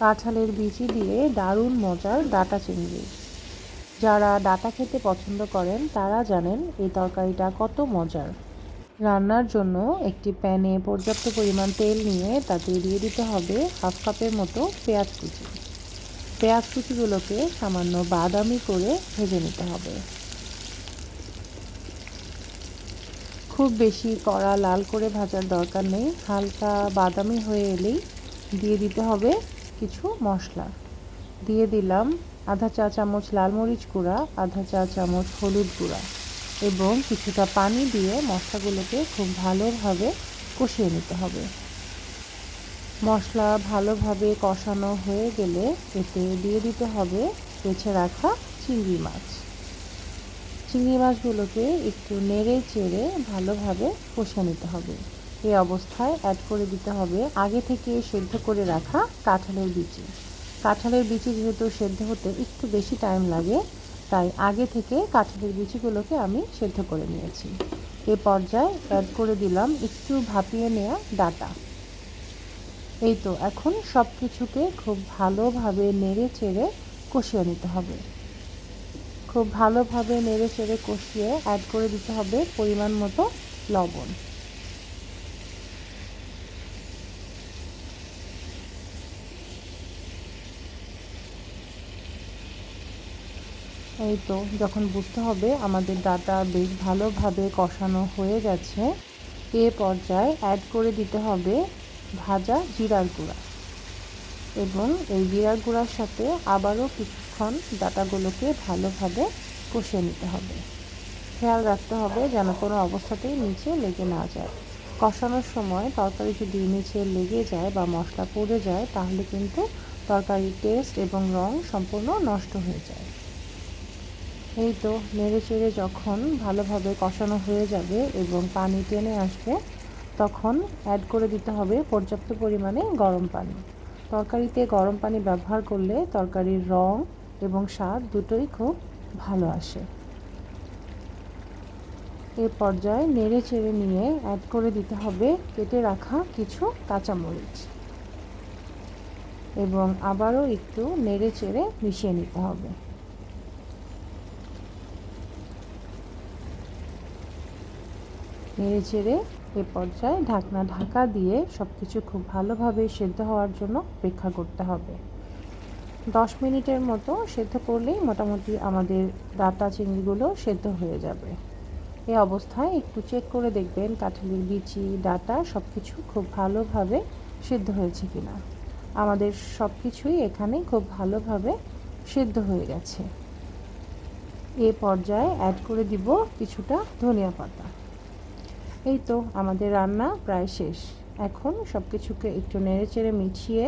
কাঁঠালের বিচি দিয়ে দারুণ মজার ডাটা চিংড়ি। যারা ডাটা খেতে পছন্দ করেন, তারা জানেন এই তরকারিটা কত মজার। রান্নার জন্য একটি প্যানে পর্যাপ্ত পরিমাণ তেল নিয়ে তাতে দিয়ে দিতে হবে হাফ কাপের মতো পেঁয়াজ কুচি। পেঁয়াজ কুচিগুলোকে সামান্য বাদামি করে ভেজে নিতে হবে। খুব বেশি কড়া লাল করে ভাজার দরকার নেই, হালকা বাদামি হয়ে এলেই দিয়ে দিতে হবে কিছু মশলা। দিয়ে দিলাম আধা চা চামচ লাল মরিচ গুঁড়া, আধা চা চামচ হলুদ গুঁড়া এবং কিছুটা পানি দিয়ে মশলাগুলোকে খুব ভালোভাবে কষিয়ে নিতে হবে। মশলা ভালোভাবে কষানো হয়ে গেলে এতে দিয়ে দিতে হবে বেছে রাখা চিংড়ি মাছ। চিংড়ি মাছগুলোকে একটু নেড়ে চেড়ে ভালোভাবে কষে নিতে হবে। এই অবস্থায় অ্যাড করে দিতে হবে আগে থেকে সেদ্ধ করে রাখা কাঁঠালের বিচি। কাঁঠালের বিচি যেহেতু সেদ্ধ হতে একটু বেশি টাইম লাগে, তাই আগে থেকে কাঁঠালের বিচিগুলোকে আমি সেদ্ধ করে নিয়েছি। এ পর্যায়ে অ্যাড করে দিলাম একটু ভাপিয়ে নেওয়া ডাটা। এই তো, এখন সব কিছুকে খুব ভালোভাবে নেড়ে চেড়ে কষিয়ে নিতে হবে। খুব ভালোভাবে নেড়ে চেড়ে কষিয়ে অ্যাড করে দিতে হবে পরিমাণ মতো লবণ। এই তো, যখন বুঝতে হবে আমাদের ডাটা বেশ ভালোভাবে কষানো হয়ে গেছে, এ পর্যায়ে অ্যাড করে দিতে হবে ভাজা জিরার গুঁড়া। এবং এই জিরার গুঁড়ার সাথে আবারও কিছুক্ষণ ডাটাগুলোকে ভালোভাবে কষিয়ে নিতে হবে। খেয়াল রাখতে হবে যেন কোনো অবস্থাতেই নিচে লেগে না যায়। কষানোর সময় তরকারি যদি নিচে লেগে যায় বা মশলা পড়ে যায়, তাহলে কিন্তু তরকারির টেস্ট এবং রং সম্পূর্ণ নষ্ট হয়ে যায়। এই তো নেড়ে চেড়ে যখন ভালোভাবে কষানো হয়ে যাবে এবং পানি টেনে আসবে, তখন অ্যাড করে দিতে হবে পর্যাপ্ত পরিমাণে গরম পানি। তরকারিতে গরম পানি ব্যবহার করলে তরকারির রং এবং স্বাদ দুটোই খুব ভালো আসে। এ পর্যায়ে নেড়ে চেড়ে নিয়ে অ্যাড করে দিতে হবে কেটে রাখা কিছু কাঁচামরিচ এবং আবারও একটু নেড়ে চেড়ে মিশিয়ে নিতে হবে। নেড়ে চেড়ে এ পর্যায়ে ঢাকনা ঢাকা দিয়ে সব কিছু খুব ভালোভাবে সেদ্ধ হওয়ার জন্য অপেক্ষা করতে হবে। দশ মিনিটের মতো সেদ্ধ করলেই মোটামুটি আমাদের ডাটা চিংড়িগুলো সেদ্ধ হয়ে যাবে। এই অবস্থায় একটু চেক করে দেখবেন কাঁঠালির বিচি, ডাটা সব কিছু খুব ভালোভাবে সেদ্ধ হয়েছে কিনা। আমাদের সব কিছুই এখানে খুব ভালোভাবে সেদ্ধ হয়ে গেছে। এ পর্যায়ে অ্যাড করে দিব কিছুটা ধনিয়া পাতা। এই তো আমাদের রান্না প্রায় শেষ। এখন সব কিছুকে একটু নেড়ে চেড়ে মিছিয়ে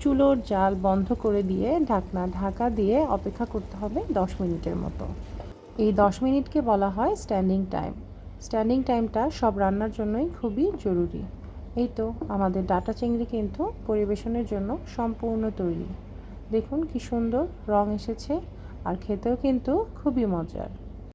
চুলোর জাল বন্ধ করে দিয়ে ঢাকনা ঢাকা দিয়ে অপেক্ষা করতে হবে দশ মিনিটের মতো। এই দশ মিনিটকে বলা হয় স্ট্যান্ডিং টাইম স্ট্যান্ডিং টাইমটা সব রান্নার জন্যই খুবই জরুরি। এই তো আমাদের ডাটা চিংড়ি কিন্তু পরিবেশনের জন্য সম্পূর্ণ তৈরি। দেখুন কি সুন্দর রং এসেছে, আর খেতেও কিন্তু খুবই মজার।